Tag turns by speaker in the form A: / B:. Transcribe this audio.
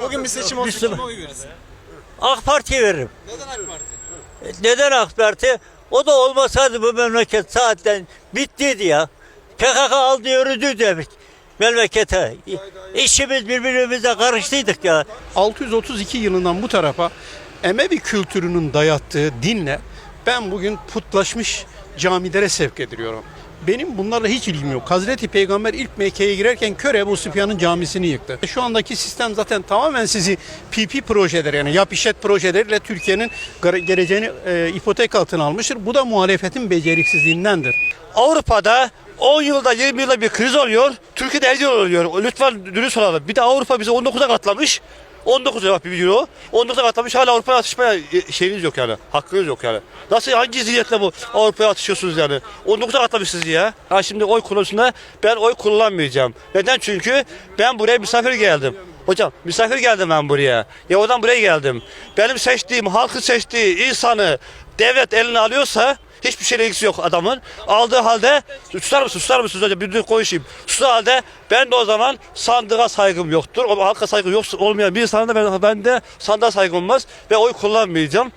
A: Bugün bir seçim olsa
B: Müslüman.
A: kime oy verirsin?
B: AK Parti'ye veririm.
A: Neden AK Parti?
B: Neden AK Parti? O da olmasaydı bu memleket zaten bittiydi ya. PKK aldı yürüdü demek memlekete. İşimiz birbirimize karıştıydık ya.
C: 632 yılından bu tarafa Emevi kültürünün dayattığı dinle ben bugün putlaşmış camilere sevk ediliyorum. Benim bunlarla hiç ilgim yok. Hazreti Peygamber ilk Mekke'ye girerken Kör Ebu Süfyan'ın camisini yıktı. Şu andaki sistem zaten tamamen sizi PP projeleri yani yap işlet projeleriyle Türkiye'nin geleceğini e, ipotek altına almıştır. Bu da muhalefetin beceriksizliğindendir.
D: Avrupa'da 10 yılda 20 yılda bir kriz oluyor. Türkiye'de 50 yıl oluyor. Lütfen dürüst olalım. Bir de Avrupa bize 19'a katlamış. 19 lira bir euro. 19'a katlamış hala Avrupa'ya atışmaya şeyiniz yok yani. Hakkınız yok yani. Nasıl hangi zihniyetle bu Avrupa'ya atışıyorsunuz yani? 19'a katlamış sizi ya. Ha şimdi oy konusunda ben oy kullanmayacağım. Neden? Çünkü ben buraya misafir geldim. Hocam misafir geldim ben buraya. Ya oradan buraya geldim. Benim seçtiğim, halkın seçtiği insanı devlet eline alıyorsa hiçbir şeyle ilgisi yok adamın. Aldığı halde susar mısın susar mısın hocam bir konuşayım. Susar halde ben de o zaman sandığa saygım yoktur. O halka saygı yoksa olmayan bir insana da ben, ben de sandığa saygım olmaz ve oy kullanmayacağım.